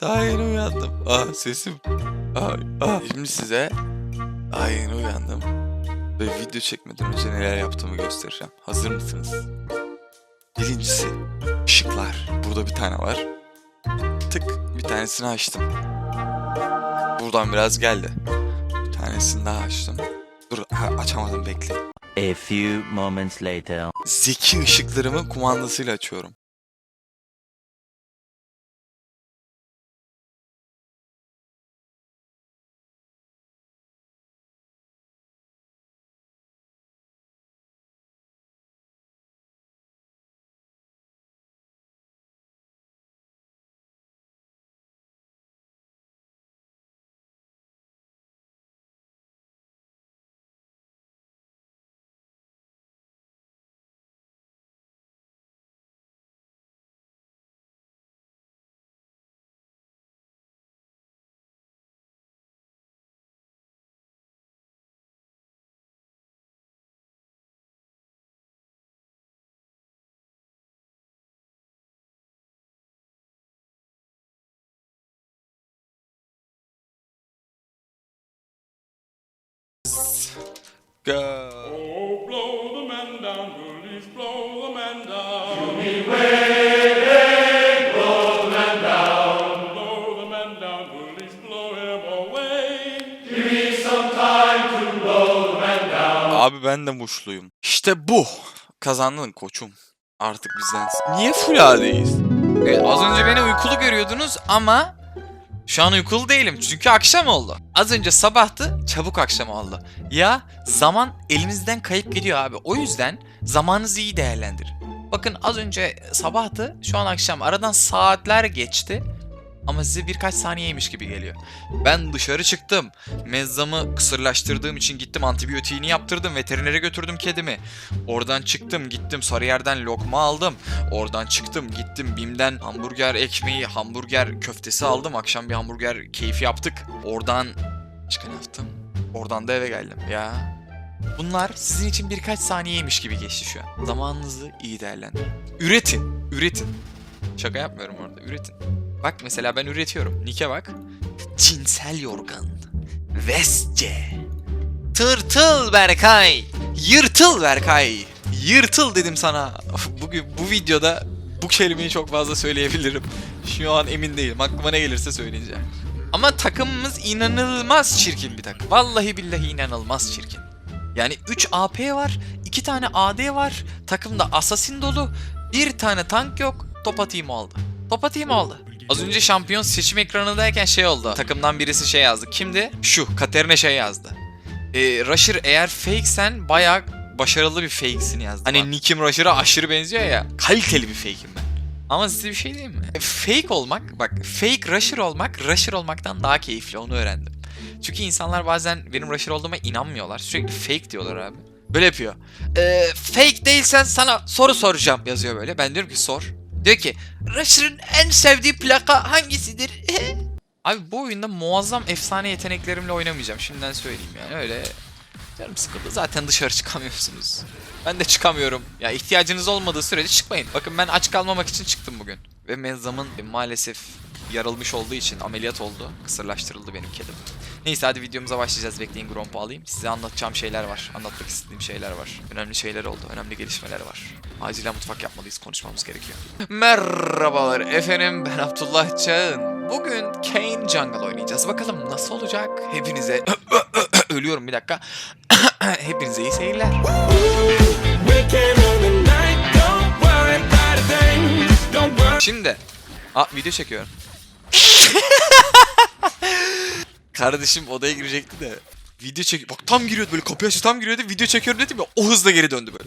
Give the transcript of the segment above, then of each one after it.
Daha yeni uyandım. Ah sesim. Ay, ah. Şimdi size daha yeni uyandım. Ve video çekmeden önce neler yaptığımı göstereceğim. Hazır mısınız? Birincisi ışıklar. Burada bir tane var. Tık bir tanesini açtım. Buradan biraz geldi. Bir tanesini daha açtım. Dur ha, açamadım bekle. A few moments later. Zeki ışıklarımı kumandasıyla açıyorum. Go. Oh, blow the man down, bullies, blow the man down. Give me way, blow the man down. Blow the man down, bullies, blow him away. Abi ben de muşluyum. İşte bu. Kazandın koçum. Artık bizden. Niye full A'deyiz? Evet, az önce beni uykulu görüyordunuz ama şu an uykulu değilim çünkü akşam oldu. Az önce sabahtı, çabuk akşam oldu. Ya zaman elimizden kayıp gidiyor abi. O yüzden zamanınızı iyi değerlendirin. Bakın az önce sabahtı, şu an akşam. Aradan saatler geçti. Ama size birkaç saniyeymiş gibi geliyor. Ben dışarı çıktım. Mezzamı kısırlaştırdığım için gittim antibiyotiğini yaptırdım. Veterinere götürdüm kedimi. Oradan çıktım gittim Sarıyer'den lokma aldım. Oradan çıktım gittim Bim'den hamburger ekmeği, hamburger köftesi aldım. Akşam bir hamburger keyfi yaptık. Oradan başka ne yaptım? Oradan da eve geldim ya. Bunlar sizin için birkaç saniyeymiş gibi geçti şu an. Zamanınızı iyi değerlendirin. Üretin, üretin. Şaka yapmıyorum orada, üretin. Bak mesela ben üretiyorum. Nike bak. Cinsel yorgan. Vesce. Tırtıl Berkay. Yırtıl Berkay. Yırtıl dedim sana. Bugün bu videoda bu kelimeyi çok fazla söyleyebilirim. Şu an emin değilim. Aklıma ne gelirse söyleyeceğim. Ama takımımız inanılmaz çirkin bir takım. Vallahi billahi inanılmaz çirkin. Yani 3 AP var, 2 tane AD var, takımda assassin dolu, bir tane tank yok, top atayım oldu. Top atayım oldu. Az önce şampiyon seçim ekranındayken şey oldu. Takımdan birisi şey yazdı. Kimdi? Şu, Katerina şey yazdı. Ee, Rusher eğer fake sen bayağı başarılı bir fakesin yazdı. Hani Nick'im Rusher'a aşırı benziyor ya. Kaliteli bir fake'im ben. Ama size bir şey diyeyim mi? E, Fake olmak, bak fake Rusher olmak, Rusher olmaktan daha keyifli onu öğrendim. Çünkü insanlar bazen benim Rusher olduğuma inanmıyorlar. Sürekli fake diyorlar abi. Böyle yapıyor. Ee, fake değilsen sana soru soracağım yazıyor böyle. Ben diyorum ki sor. Diyor ki Rusher'ın en sevdiği plaka hangisidir? Abi bu oyunda muazzam efsane yeteneklerimle oynamayacağım. Şimdiden söyleyeyim yani öyle. Canım sıkıldı. Zaten dışarı çıkamıyorsunuz. Ben de çıkamıyorum. Ya ihtiyacınız olmadığı sürece çıkmayın. Bakın ben aç kalmamak için çıktım bugün. Ve Mezzam'ın maalesef yarılmış olduğu için ameliyat oldu. Kısırlaştırıldı benim kedim. Neyse hadi videomuza başlayacağız. Bekleyin Gromp'u alayım. Size anlatacağım şeyler var. Anlatmak istediğim şeyler var. Önemli şeyler oldu. Önemli gelişmeler var. Acilen mutfak yapmalıyız. Konuşmamız gerekiyor. Merhabalar efendim. Ben Abdullah Çağın. Bugün Kane Jungle oynayacağız. Bakalım nasıl olacak? Hepinize... Ölüyorum bir dakika. Hepinize iyi seyirler. Şimdi. Aa video çekiyorum. Kardeşim odaya girecekti de. Video çek... Bak tam giriyordu böyle kapıyı açtı tam giriyordu. Video çekiyorum dedim ya o hızla geri döndü böyle.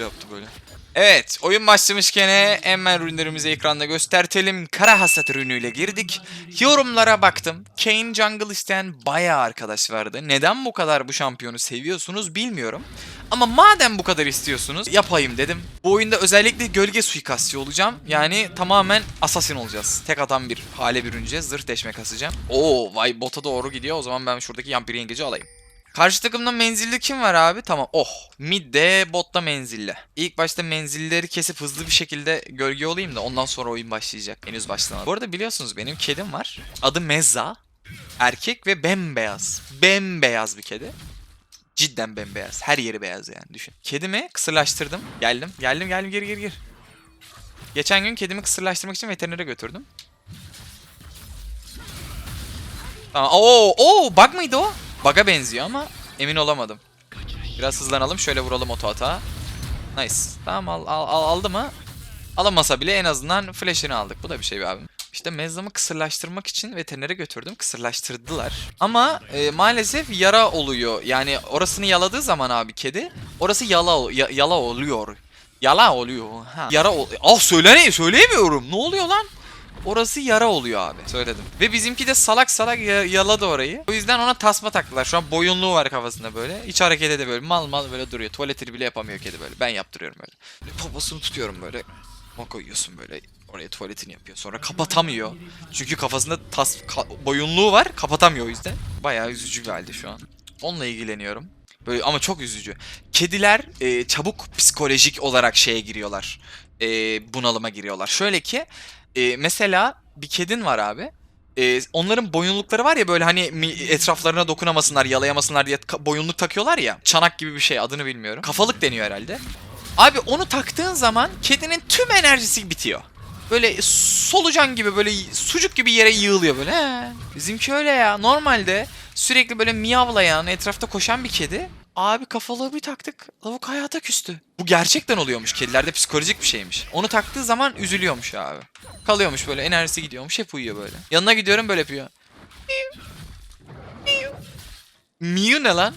Yaptı böyle. Evet oyun başlamışken hemen ürünlerimizi ekranda göstertelim. Kara hasat ürünüyle girdik. Yorumlara baktım. Kane Jungle isteyen bayağı arkadaş vardı. Neden bu kadar bu şampiyonu seviyorsunuz bilmiyorum. Ama madem bu kadar istiyorsunuz yapayım dedim. Bu oyunda özellikle gölge suikastçı olacağım. Yani tamamen assassin olacağız. Tek atan bir hale bürüneceğiz. Zırh deşme kasacağım. Oo vay bota doğru gidiyor. O zaman ben şuradaki yampiri yengeci alayım. Karşı takımda menzilli kim var abi? Tamam. Oh. Midde botta menzilli. İlk başta menzilleri kesip hızlı bir şekilde gölge olayım da ondan sonra oyun başlayacak. Henüz başlamadı. Bu arada biliyorsunuz benim kedim var. Adı Mezza. Erkek ve bembeyaz. Bembeyaz bir kedi. Cidden bembeyaz. Her yeri beyaz yani düşün. Kedimi kısırlaştırdım. Geldim. Geldim geldim geri geri gir. Geçen gün kedimi kısırlaştırmak için veterinere götürdüm. Tamam. Oo, oo, bug mıydı o? Bug'a benziyor ama emin olamadım. Biraz hızlanalım. Şöyle vuralım oto hata. Nice. Tamam al, al, al- aldı mı? Alamasa bile en azından flash'ını aldık. Bu da bir şey be abim. İşte mezzamı kısırlaştırmak için veterinere götürdüm. Kısırlaştırdılar. Ama e, maalesef yara oluyor. Yani orasını yaladığı zaman abi kedi orası yala ya- yala oluyor. Yala oluyor. Ha. Yara ol. Ah söylene söyleyemiyorum. Ne oluyor lan? Orası yara oluyor abi. Söyledim. Ve bizimki de salak salak ya- yaladı orayı. O yüzden ona tasma taktılar. Şu an boyunluğu var kafasında böyle. İç harekete de böyle mal mal böyle duruyor. Tuvaletini bile yapamıyor kedi böyle. Ben yaptırıyorum böyle. böyle poposunu tutuyorum böyle. Ona koyuyorsun böyle. Oraya tuvaletini yapıyor. Sonra kapatamıyor. Çünkü kafasında tas ka- boyunluğu var. Kapatamıyor o yüzden. Bayağı üzücü bir halde şu an. Onunla ilgileniyorum. Böyle ama çok üzücü. Kediler e, çabuk psikolojik olarak şeye giriyorlar. E, bunalıma giriyorlar. Şöyle ki e, mesela bir kedin var abi. E, onların boyunlukları var ya böyle hani etraflarına dokunamasınlar, yalayamasınlar diye boyunluk takıyorlar ya. Çanak gibi bir şey adını bilmiyorum. Kafalık deniyor herhalde. Abi onu taktığın zaman kedinin tüm enerjisi bitiyor. Böyle solucan gibi böyle sucuk gibi yere yığılıyor böyle. He. Bizimki öyle ya. Normalde sürekli böyle miyavlayan, etrafta koşan bir kedi. Abi kafalığı bir taktık. Lavuk hayata küstü. Bu gerçekten oluyormuş. Kedilerde psikolojik bir şeymiş. Onu taktığı zaman üzülüyormuş abi. Kalıyormuş böyle enerjisi gidiyormuş. Hep uyuyor böyle. Yanına gidiyorum böyle yapıyor. Miu ne lan?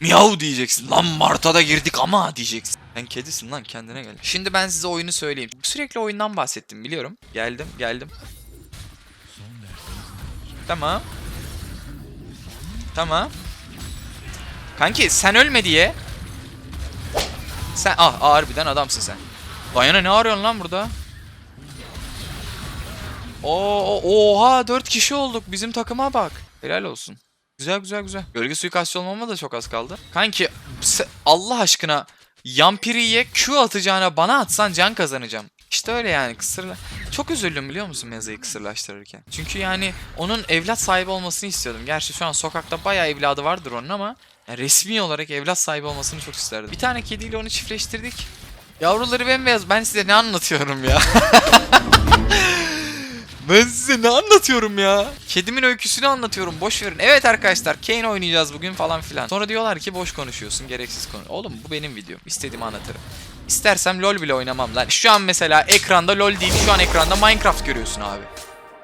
Miyav diyeceksin. Lan Mart'a da girdik ama diyeceksin. Sen kedisin lan kendine gel. Şimdi ben size oyunu söyleyeyim. Sürekli oyundan bahsettim biliyorum. Geldim geldim. Tamam. Tamam. Kanki sen ölme diye. Sen ah harbiden adamsın sen. Dayana ne arıyorsun lan burada? Oo, oha 4 kişi olduk. Bizim takıma bak. Helal olsun. Güzel güzel güzel. Gölge suikastçı olmama da çok az kaldı. Kanki Allah aşkına Yampiri'ye Q atacağına bana atsan can kazanacağım. İşte öyle yani kısırla. Çok üzüldüm biliyor musun Meza'yı kısırlaştırırken. Çünkü yani onun evlat sahibi olmasını istiyordum. Gerçi şu an sokakta bayağı evladı vardır onun ama yani resmi olarak evlat sahibi olmasını çok isterdim. Bir tane kediyle onu çiftleştirdik. Yavruları bembeyaz. Ben size ne anlatıyorum ya? Ben size ne anlatıyorum ya? Kedimin öyküsünü anlatıyorum. Boş verin. Evet arkadaşlar Kane oynayacağız bugün falan filan. Sonra diyorlar ki boş konuşuyorsun. Gereksiz konu. Oğlum bu benim videom. İstediğimi anlatırım. İstersem LoL bile oynamam lan. Şu an mesela ekranda LoL değil. Şu an ekranda Minecraft görüyorsun abi.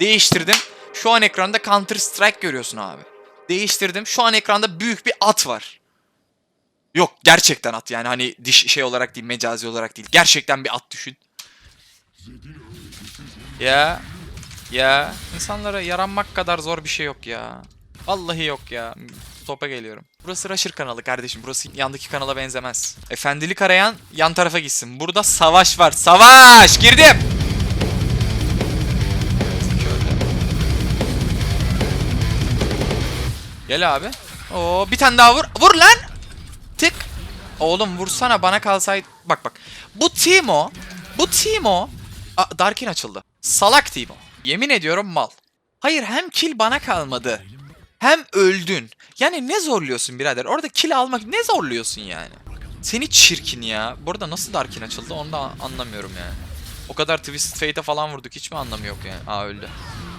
Değiştirdim. Şu an ekranda Counter Strike görüyorsun abi. Değiştirdim. Şu an ekranda büyük bir at var. Yok gerçekten at yani hani diş şey olarak değil mecazi olarak değil. Gerçekten bir at düşün. Ya ya insanlara yaranmak kadar zor bir şey yok ya. Vallahi yok ya. Topa geliyorum. Burası Rusher kanalı kardeşim. Burası yandaki kanala benzemez. Efendilik arayan yan tarafa gitsin. Burada savaş var. Savaş! Girdim! Gel abi. Oo bir tane daha vur. Vur lan! Tık. Oğlum vursana bana kalsaydı. Bak bak. Bu Timo. Bu Timo. Aa, Darkin açıldı. Salak Timo. Yemin ediyorum mal. Hayır hem kill bana kalmadı. Hem öldün. Yani ne zorluyorsun birader? Orada kill almak ne zorluyorsun yani? Seni çirkin ya. Burada nasıl Darkin açıldı onu da anlamıyorum yani. O kadar Twisted Fate'e falan vurduk hiç mi anlamı yok yani? Aa öldü.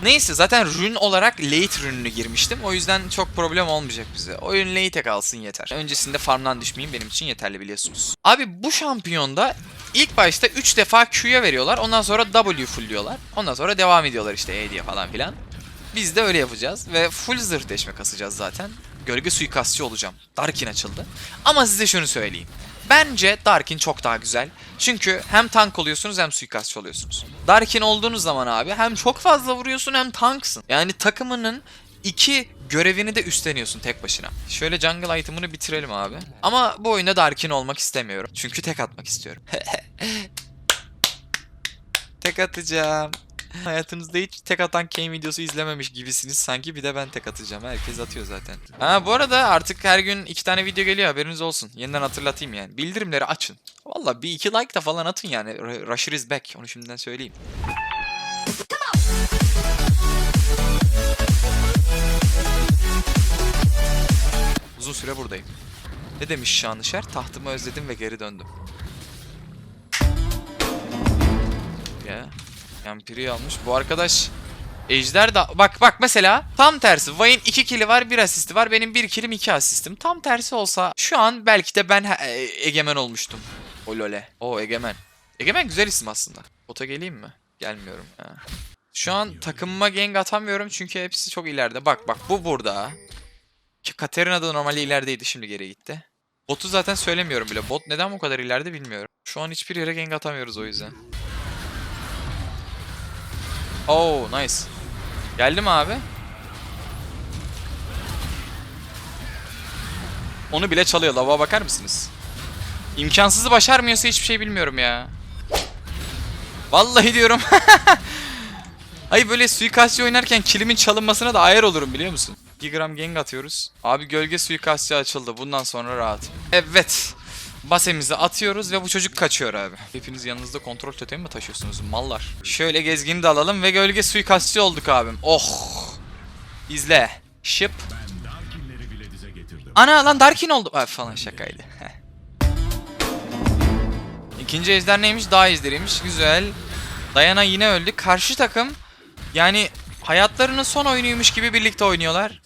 Neyse zaten rune olarak late rune'ünü girmiştim. O yüzden çok problem olmayacak bize. Oyun late'e kalsın yeter. Öncesinde farmdan düşmeyeyim benim için yeterli biliyorsunuz. Abi bu şampiyonda ilk başta 3 defa Q'ya veriyorlar. Ondan sonra W full diyorlar. Ondan sonra devam ediyorlar işte E diye falan filan. Biz de öyle yapacağız ve full zırh deşme kasacağız zaten. Gölge suikastçı olacağım. Darkin açıldı. Ama size şunu söyleyeyim. Bence Darkin çok daha güzel. Çünkü hem tank oluyorsunuz hem suikastçı oluyorsunuz. Darkin olduğunuz zaman abi hem çok fazla vuruyorsun hem tanksın. Yani takımının iki görevini de üstleniyorsun tek başına. Şöyle jungle item'ını bitirelim abi. Ama bu oyunda Darkin olmak istemiyorum. Çünkü tek atmak istiyorum. tek atacağım. Hayatınızda hiç tek atan Kane videosu izlememiş gibisiniz sanki bir de ben tek atacağım. Herkes atıyor zaten. Ha bu arada artık her gün iki tane video geliyor haberiniz olsun. Yeniden hatırlatayım yani. Bildirimleri açın. Valla bir iki like da falan atın yani. Rusher is back. Onu şimdiden söyleyeyim. Uzun süre buradayım. Ne demiş Şanışer? Tahtımı özledim ve geri döndüm. Ya. Yampiri almış. Bu arkadaş Ejder da bak bak mesela tam tersi. Vayne'in 2 kili var, 1 asisti var. Benim 1 kilim, 2 asistim. Tam tersi olsa şu an belki de ben e- egemen olmuştum. O lole. O egemen. Egemen güzel isim aslında. Bota geleyim mi? Gelmiyorum ya. Şu an takımıma gank atamıyorum çünkü hepsi çok ileride. Bak bak bu burada. Ki Katarina da normalde ilerideydi şimdi geri gitti. Botu zaten söylemiyorum bile. Bot neden bu kadar ileride bilmiyorum. Şu an hiçbir yere gank atamıyoruz o yüzden. Oh nice. Geldi mi abi? Onu bile çalıyor. Lava bakar mısınız? İmkansızı başarmıyorsa hiçbir şey bilmiyorum ya. Vallahi diyorum. Ay böyle suikastçı oynarken kilimin çalınmasına da ayar olurum biliyor musun? 2 gram gank atıyoruz. Abi gölge suikastçı açıldı. Bundan sonra rahat. Evet. Basemizi atıyoruz ve bu çocuk kaçıyor abi. Hepiniz yanınızda kontrol totemi mi taşıyorsunuz mallar? Şöyle gezgini de alalım ve gölge suikastçı olduk abim. Oh. İzle. Ship. Ana lan Darkin oldu. Ay falan şakaydı. İkinci ejder neymiş? Daha ejderiymiş. Güzel. Dayana yine öldü. Karşı takım yani hayatlarının son oyunuymuş gibi birlikte oynuyorlar.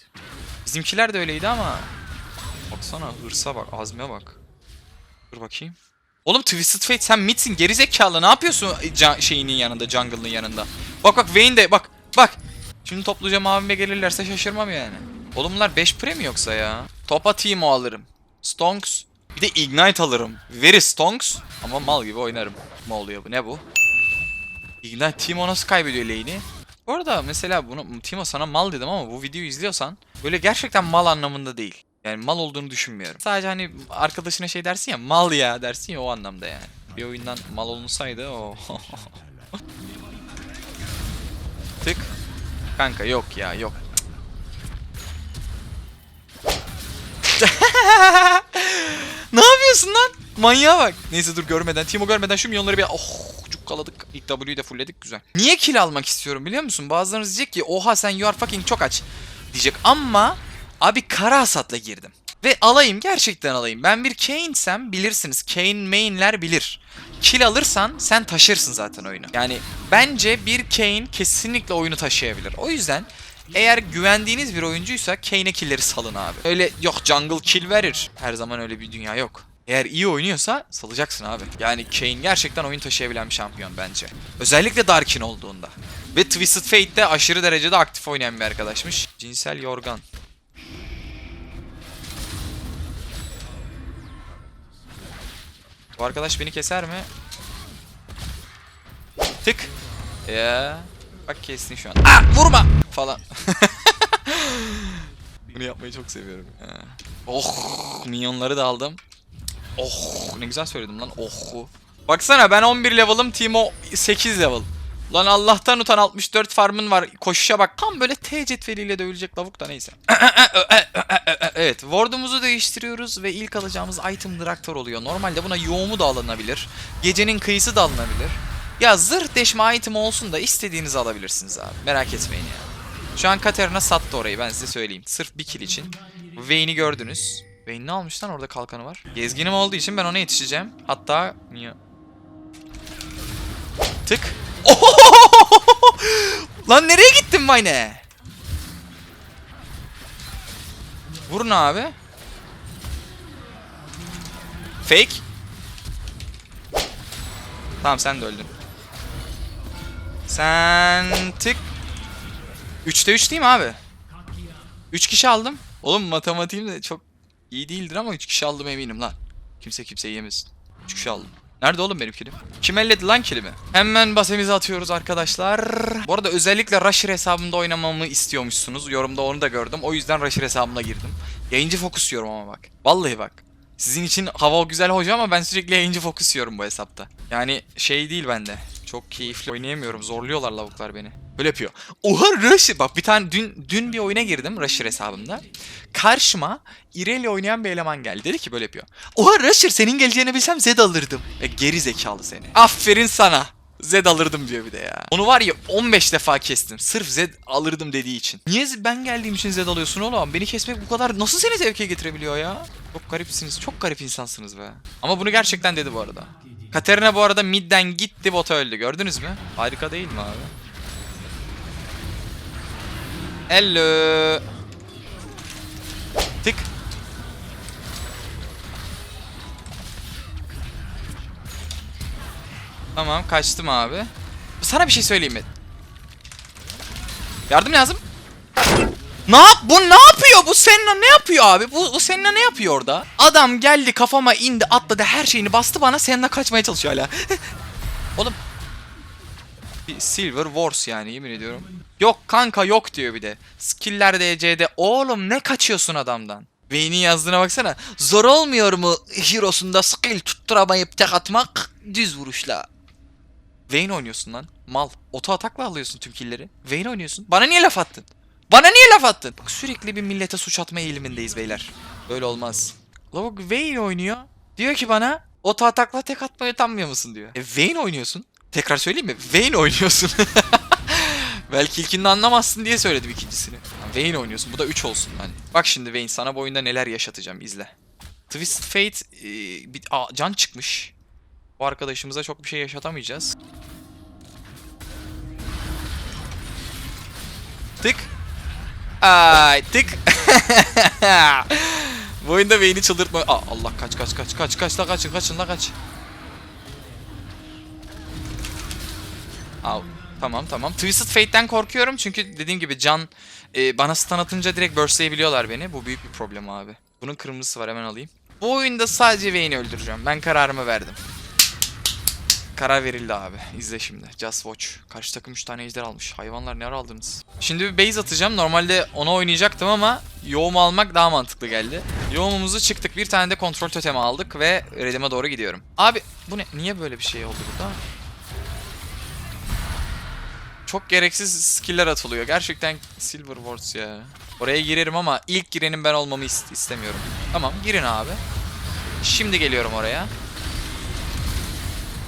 Bizimkiler de öyleydi ama baksana hırsa bak, azme bak. Dur bakayım. Oğlum Twisted Fate sen midsin gerizekalı ne yapıyorsun şeyinin yanında jungle'ın yanında. Bak bak Vayne de bak bak. Şimdi topluca mavime gelirlerse şaşırmam yani. Oğlum bunlar 5 pre mi yoksa ya? Topa Teemo alırım. Stonks. Bir de Ignite alırım. Very Stonks. Ama mal gibi oynarım. Ne oluyor bu? Ne bu? Ignite Timo nasıl kaybediyor lane'i? Bu arada mesela bunu Timo sana mal dedim ama bu videoyu izliyorsan böyle gerçekten mal anlamında değil. Yani mal olduğunu düşünmüyorum. Sadece hani arkadaşına şey dersin ya mal ya dersin ya o anlamda yani. Bir oyundan mal olunsaydı o. Tık. Kanka yok ya yok. ne yapıyorsun lan? Manyağa bak. Neyse dur görmeden. Timo görmeden şu milyonları bir... Oh cukkaladık. İlk de fullledik güzel. Niye kill almak istiyorum biliyor musun? Bazılarınız diyecek ki oha sen you are fucking çok aç. Diyecek ama abi kara hasatla girdim. Ve alayım gerçekten alayım. Ben bir Kane'sem bilirsiniz. Kane mainler bilir. Kill alırsan sen taşırsın zaten oyunu. Yani bence bir Kane kesinlikle oyunu taşıyabilir. O yüzden eğer güvendiğiniz bir oyuncuysa Kane'e killleri salın abi. Öyle yok jungle kill verir. Her zaman öyle bir dünya yok. Eğer iyi oynuyorsa salacaksın abi. Yani Kane gerçekten oyun taşıyabilen bir şampiyon bence. Özellikle Darkin olduğunda. Ve Twisted Fate'de aşırı derecede aktif oynayan bir arkadaşmış. Cinsel yorgan. Bu arkadaş beni keser mi? Tık. Ya. Bak kestin şu an. Aa, vurma falan. Bunu yapmayı çok seviyorum. Oh, minyonları da aldım. Oh, ne güzel söyledim lan. Oh. Baksana ben 11 level'ım, Timo 8 level. Lan Allah'tan utan 64 farmın var. Koşuşa bak. Tam böyle T cetveliyle dövülecek lavuk da neyse. evet, ward'umuzu değiştiriyoruz ve ilk alacağımız item Draktar oluyor. Normalde buna yoğumu da alınabilir. Gecenin kıyısı da alınabilir. Ya zırh deşme item olsun da istediğinizi alabilirsiniz abi. Merak etmeyin ya. Şu an Katarina sattı orayı ben size söyleyeyim. Sırf bir kill için. Vayne'i gördünüz. Vayne ne almış lan orada kalkanı var. Gezginim olduğu için ben ona yetişeceğim. Hatta... Tık. Lan nereye gittin Vayne? Vurun abi. Fake. Tamam sen de öldün. Sen tık. 3'te 3 değil mi abi? 3 kişi aldım. Oğlum matematiğim de çok iyi değildir ama 3 kişi aldım eminim lan. Kimse kimseyi yemesin. 3 kişi aldım. Nerede oğlum benim kilim? Kim elledi lan kilimi? Hemen basemizi atıyoruz arkadaşlar. Bu arada özellikle Rusher hesabımda oynamamı istiyormuşsunuz. Yorumda onu da gördüm. O yüzden Rusher hesabımda girdim. Yayıncı fokus yiyorum ama bak. Vallahi bak. Sizin için hava güzel hoca ama ben sürekli yayıncı fokus yiyorum bu hesapta. Yani şey değil bende. Çok keyifli oynayamıyorum. Zorluyorlar lavuklar beni. Böyle yapıyor. Oha Rusher. Bak bir tane dün dün bir oyuna girdim Rusher hesabımda. Karşıma Irelia oynayan bir eleman geldi. Dedi ki böyle yapıyor. Oha Rusher senin geleceğini bilsem Zed alırdım. E, geri zekalı seni. Aferin sana. Zed alırdım diyor bir de ya. Onu var ya 15 defa kestim. Sırf Zed alırdım dediği için. Niye ben geldiğim için Zed alıyorsun oğlum? Beni kesmek bu kadar nasıl seni zevke getirebiliyor ya? Çok garipsiniz. Çok garip insansınız be. Ama bunu gerçekten dedi bu arada. Katerina bu arada midden gitti bota öldü. Gördünüz mü? Harika değil mi abi? Hello. Tık. Tamam kaçtım abi. Sana bir şey söyleyeyim mi? Yardım lazım. Ne yap? Bu ne yapıyor? Bu Senna ne yapıyor abi? Bu, bu Senna ne yapıyor orada? Adam geldi kafama indi atladı her şeyini bastı bana Senna kaçmaya çalışıyor hala. Oğlum. Bir Silver Wars yani yemin ediyorum. Yok kanka yok diyor bir de. Skiller DC'de. Oğlum ne kaçıyorsun adamdan? Vayne'in yazdığına baksana. Zor olmuyor mu Hero'sunda skill tutturamayıp tek atmak düz vuruşla. Vayne oynuyorsun lan. Mal. Oto atakla alıyorsun tüm killleri. Vayne oynuyorsun. Bana niye laf attın? Bana niye laf attın? Bak sürekli bir millete suç atma eğilimindeyiz beyler. Böyle olmaz. Lavuk Vayne oynuyor. Diyor ki bana oto atakla tek atmayı utanmıyor musun diyor. E Vayne oynuyorsun. Tekrar söyleyeyim mi? Vayne oynuyorsun. Belki ilkini anlamazsın diye söyledim ikincisini. Vayne oynuyorsun. Bu da 3 olsun hani. Bak şimdi Vayne sana bu oyunda neler yaşatacağım izle. Twisted Fate e, bir, aa, can çıkmış. Bu arkadaşımıza çok bir şey yaşatamayacağız. Tık. Ay tık. Bu oyunda Vayne'i çıldırtma. Aa, Allah kaç kaç kaç kaç kaç la kaçın kaçın la kaç. Al. Tamam tamam. Twisted Fate'den korkuyorum çünkü dediğim gibi can e, bana stun atınca direkt burstlayabiliyorlar beni. Bu büyük bir problem abi. Bunun kırmızısı var hemen alayım. Bu oyunda sadece Vayne'i öldüreceğim. Ben kararımı verdim. Karar verildi abi. İzle şimdi. Just watch. Karşı takım 3 tane ejder almış. Hayvanlar ne ara aldınız? Şimdi bir base atacağım. Normalde ona oynayacaktım ama yoğumu almak daha mantıklı geldi. Yoğumumuzu çıktık. Bir tane de kontrol totemi aldık ve redime doğru gidiyorum. Abi bu ne? Niye böyle bir şey oldu burada? Çok gereksiz skill'ler atılıyor. Gerçekten Silver Wars ya. Oraya girerim ama ilk girenin ben olmamı ist- istemiyorum. Tamam girin abi. Şimdi geliyorum oraya.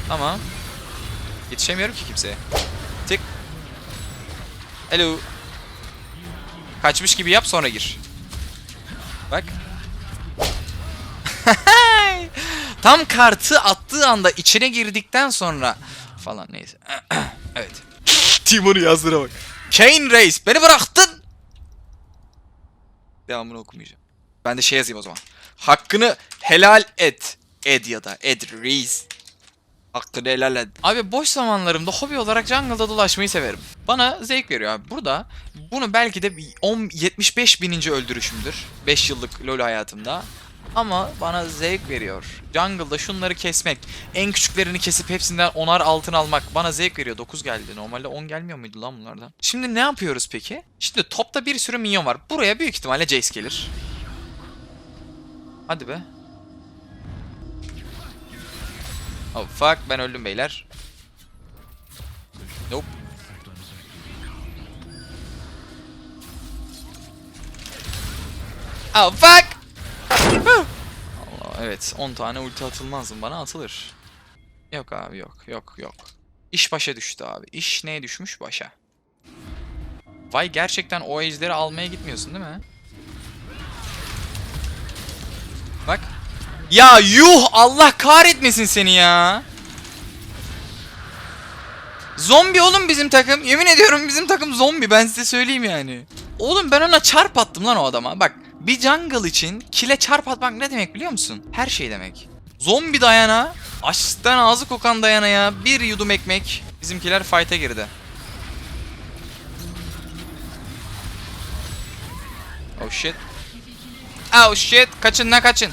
Tamam. Yetişemiyorum ki kimseye. Tık. Hello. Kaçmış gibi yap sonra gir. Bak. Tam kartı attığı anda içine girdikten sonra falan neyse. evet. Timon'u yazdıra bak. Kane Reis beni bıraktın. Devamını okumayacağım. Ben de şey yazayım o zaman. Hakkını helal et. Ed ya da Ed Reis. Hakkını helal et. Abi boş zamanlarımda hobi olarak jungle'da dolaşmayı severim. Bana zevk veriyor abi. Burada bunu belki de 10, 75 bininci öldürüşümdür. 5 yıllık LoL hayatımda. Ama bana zevk veriyor. Jungle'da şunları kesmek, en küçüklerini kesip hepsinden onar altın almak bana zevk veriyor. 9 geldi. Normalde 10 gelmiyor muydu lan bunlardan? Şimdi ne yapıyoruz peki? Şimdi topta bir sürü minyon var. Buraya büyük ihtimalle Jace gelir. Hadi be. Oh fuck ben öldüm beyler. Nope. Oh fuck. Allah evet 10 tane ulti atılmaz mı bana atılır. Yok abi yok yok yok. İş başa düştü abi. İş neye düşmüş başa. Vay gerçekten o ejderi almaya gitmiyorsun değil mi? Ya yuh Allah kahretmesin seni ya. Zombi oğlum bizim takım. Yemin ediyorum bizim takım zombi ben size söyleyeyim yani. Oğlum ben ona çarp attım lan o adama. Bak bir jungle için kile çarp atmak ne demek biliyor musun? Her şey demek. Zombi dayana. Açlıktan ağzı kokan dayana ya. Bir yudum ekmek. Bizimkiler fight'e girdi. Oh shit. Oh shit. Kaçın ne kaçın.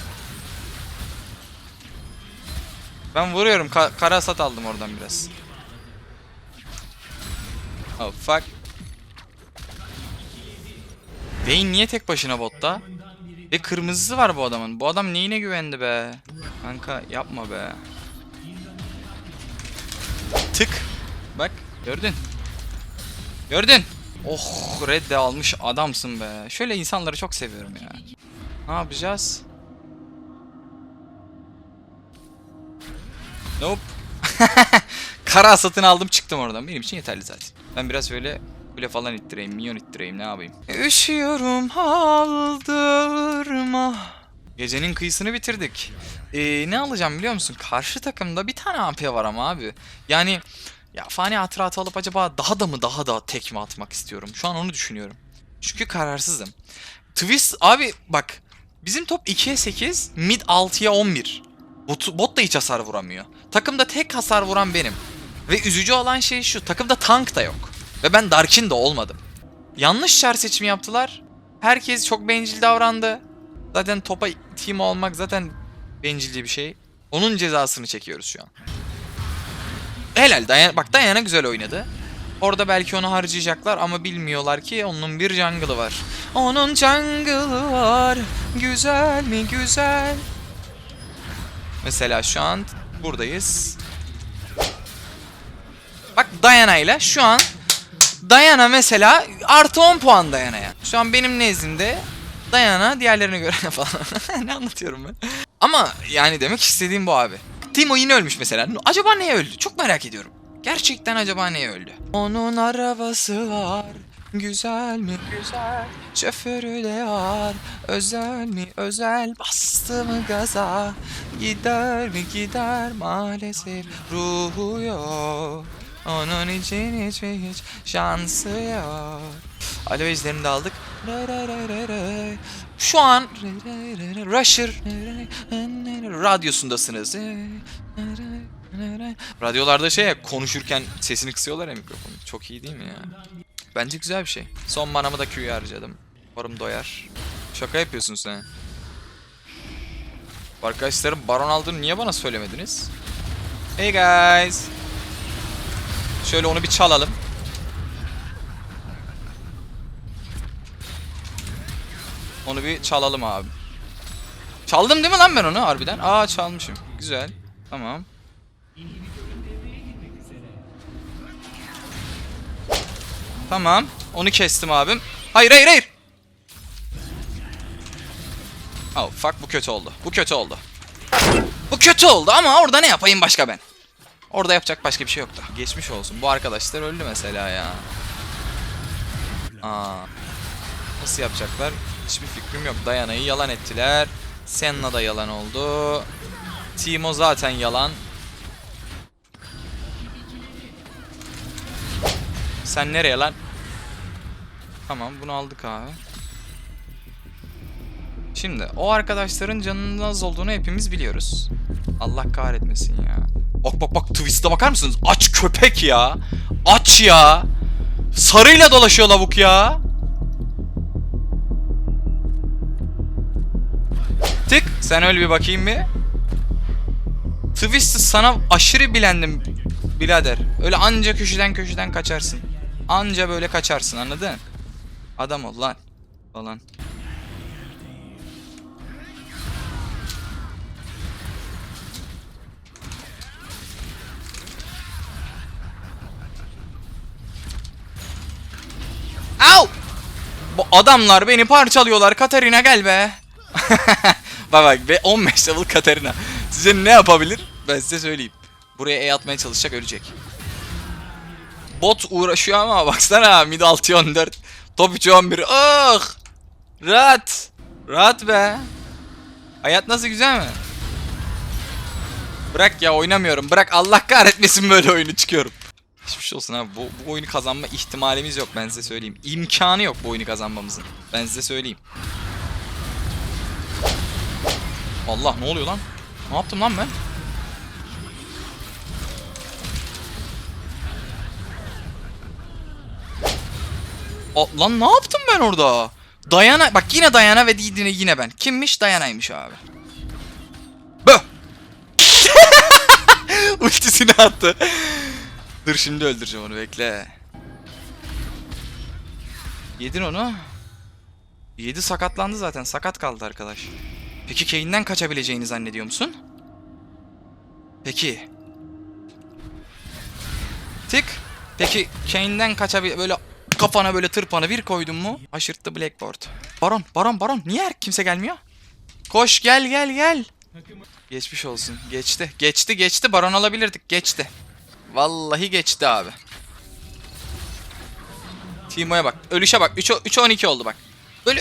Ben vuruyorum. Ka kara hasat aldım oradan biraz. Oh fuck. Vayne niye tek başına botta? Ve kırmızısı var bu adamın. Bu adam neyine güvendi be? Kanka yapma be. Tık. Bak gördün. Gördün. Oh red de almış adamsın be. Şöyle insanları çok seviyorum ya. Ne yapacağız? Nope. Kara satın aldım çıktım oradan. Benim için yeterli zaten. Ben biraz böyle kule falan ittireyim, minyon ittireyim ne yapayım. Üşüyorum aldırma. Gecenin kıyısını bitirdik. Ee, ne alacağım biliyor musun? Karşı takımda bir tane AP var ama abi. Yani ya fani hatıratı alıp acaba daha da mı daha da tekme atmak istiyorum. Şu an onu düşünüyorum. Çünkü kararsızım. Twist abi bak bizim top 2'ye 8, mid 6'ya 11. Bot, bot da hiç hasar vuramıyor. Takımda tek hasar vuran benim. Ve üzücü olan şey şu takımda tank da yok. Ve ben Darkin de olmadım. Yanlış şer seçimi yaptılar. Herkes çok bencil davrandı. Zaten topa team olmak zaten bencilce bir şey. Onun cezasını çekiyoruz şu an. Helal Diana, bak Diana güzel oynadı. Orada belki onu harcayacaklar ama bilmiyorlar ki onun bir jungle'ı var. Onun jungle'ı var. Güzel mi güzel. Mesela şu an buradayız. Bak Diana ile şu an Diana mesela artı 10 puan Diana'ya. Şu an benim nezdimde Diana diğerlerine göre falan. ne anlatıyorum ben? Ama yani demek istediğim bu abi. Timo yine ölmüş mesela. Acaba neye öldü? Çok merak ediyorum. Gerçekten acaba neye öldü? Onun arabası var. Güzel mi güzel Şoförü de var Özel mi özel Bastı mı gaza Gider mi gider Maalesef ruhu yok Onun için hiç ve hiç şansı yok Alo ejderini de aldık. Şu an. Rusher. Radyosundasınız. Radyolarda şey ya konuşurken sesini kısıyorlar ya mikrofonu. Çok iyi değil mi ya? Bence güzel bir şey. Son manamı da Q'ya harcadım. Umarım doyar. Şaka yapıyorsun sen. Arkadaşlarım baron aldığını niye bana söylemediniz? Hey guys. Şöyle onu bir çalalım. Onu bir çalalım abi. Çaldım değil mi lan ben onu harbiden? Aa çalmışım. Güzel. Tamam. Tamam. Onu kestim abim. Hayır hayır hayır. Oh fuck bu kötü oldu. Bu kötü oldu. Bu kötü oldu ama orada ne yapayım başka ben? Orada yapacak başka bir şey yoktu. Geçmiş olsun. Bu arkadaşlar öldü mesela ya. Aa. Nasıl yapacaklar? Hiçbir fikrim yok. Dayana'yı yalan ettiler. Senna da yalan oldu. Timo zaten yalan. Sen nereye lan? Tamam bunu aldık abi. Şimdi o arkadaşların canının az olduğunu hepimiz biliyoruz. Allah kahretmesin ya. Bak bak bak twist'e bakar mısınız? Aç köpek ya. Aç ya. Sarıyla dolaşıyor lavuk ya. Tık sen öyle bir bakayım bir. Twist'i sana aşırı bilendim birader. Öyle anca köşeden köşeden kaçarsın. Anca böyle kaçarsın anladın? Adam ol lan. Falan. Au! Bu adamlar beni parçalıyorlar. Katarina gel be. bak bak ve 15 level Katarina. Size ne yapabilir? Ben size söyleyeyim. Buraya E atmaya çalışacak ölecek. Bot uğraşıyor ama baksana mid 6 14. Top 3 11. Ah! Rahat. Rahat be. Hayat nasıl güzel mi? Bırak ya oynamıyorum. Bırak Allah kahretmesin böyle oyunu çıkıyorum. Hiçbir şey olsun abi. Bu, bu oyunu kazanma ihtimalimiz yok ben size söyleyeyim. İmkanı yok bu oyunu kazanmamızın. Ben size söyleyeyim. Allah ne oluyor lan? Ne yaptım lan ben? A- lan ne yaptım ben orada? Dayana bak yine Dayana ve yine yine ben. Kimmiş? Dayana'ymış abi. Bö. Ultisini attı. Dur şimdi öldüreceğim onu bekle. Yedin onu. Yedi sakatlandı zaten. Sakat kaldı arkadaş. Peki Kane'den kaçabileceğini zannediyor musun? Peki. Tık. Peki Kane'den kaçabil böyle kafana böyle tırpanı bir koydun mu? Aşırttı Blackboard. Baron, Baron, Baron. Niye kimse gelmiyor? Koş gel gel gel. Geçmiş olsun. Geçti. Geçti geçti. Baron alabilirdik. Geçti. Vallahi geçti abi. Timo'ya bak. Ölüşe bak. 3 3 12 oldu bak. Ölü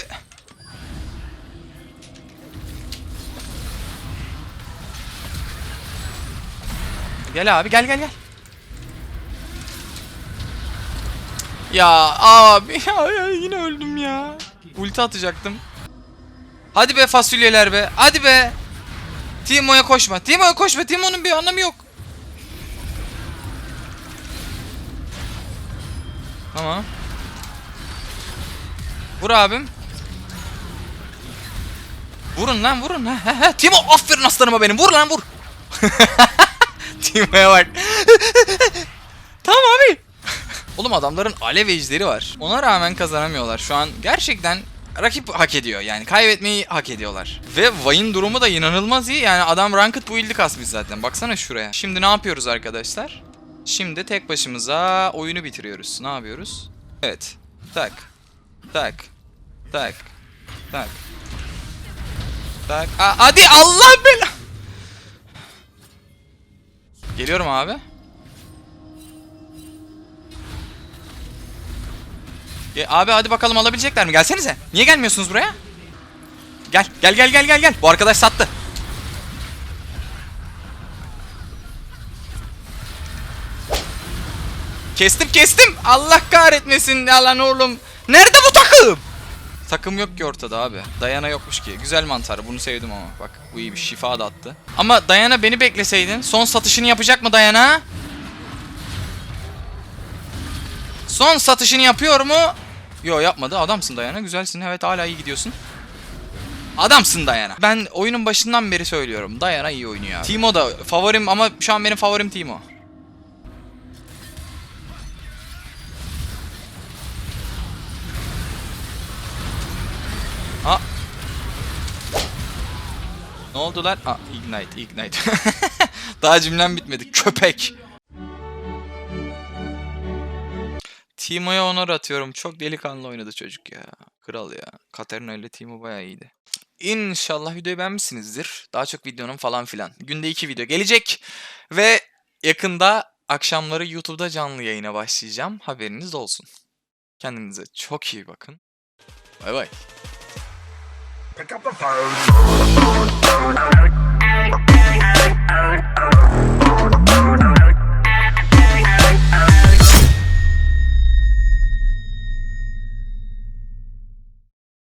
Gel abi gel gel gel. Ya abi ya, yine öldüm ya. Ulti atacaktım. Hadi be fasulyeler be. Hadi be. Timo'ya koşma. Timo'ya koşma. Timo'nun bir anlamı yok. Tamam. Vur abim. Vurun lan vurun. Ha, ha, ha. Timo aferin aslanıma benim. Vur lan vur. Timo'ya bak. tamam abi. Oğlum adamların alev ejderi var. Ona rağmen kazanamıyorlar. Şu an gerçekten rakip hak ediyor. Yani kaybetmeyi hak ediyorlar. Ve Vayne'in durumu da inanılmaz iyi. Yani adam ranked build'i kasmış zaten. Baksana şuraya. Şimdi ne yapıyoruz arkadaşlar? Şimdi tek başımıza oyunu bitiriyoruz. Ne yapıyoruz? Evet. Tak. Tak. Tak. Tak. Tak. Aa, hadi Allah bela. Geliyorum abi. Ge- abi hadi bakalım alabilecekler mi? Gelsenize. Niye gelmiyorsunuz buraya? Gel. Gel gel gel gel gel. Bu arkadaş sattı. Kestim kestim. Allah kahretmesin ya lan oğlum. Nerede bu takım? Takım yok ki ortada abi. Dayana yokmuş ki. Güzel mantar. Bunu sevdim ama. Bak bu iyi bir şifa da attı. Ama Dayana beni bekleseydin. Son satışını yapacak mı Dayana? Son satışını yapıyor mu? Yo yapmadı. Adamsın Dayana. Güzelsin. Evet hala iyi gidiyorsun. Adamsın Dayana. Ben oyunun başından beri söylüyorum. Dayana iyi oynuyor. abi. Timo da favorim ama şu an benim favorim Timo. Aa. Ne oldu lan? Aa, ignite, ignite. Daha cümlem bitmedi. Köpek. Timo'ya onur atıyorum. Çok delikanlı oynadı çocuk ya. Kral ya. Katerina ile Timo bayağı iyiydi. İnşallah videoyu beğenmişsinizdir. Daha çok videonun falan filan. Günde iki video gelecek. Ve yakında akşamları YouTube'da canlı yayına başlayacağım. Haberiniz olsun. Kendinize çok iyi bakın. Bay bay. Pick up the phone.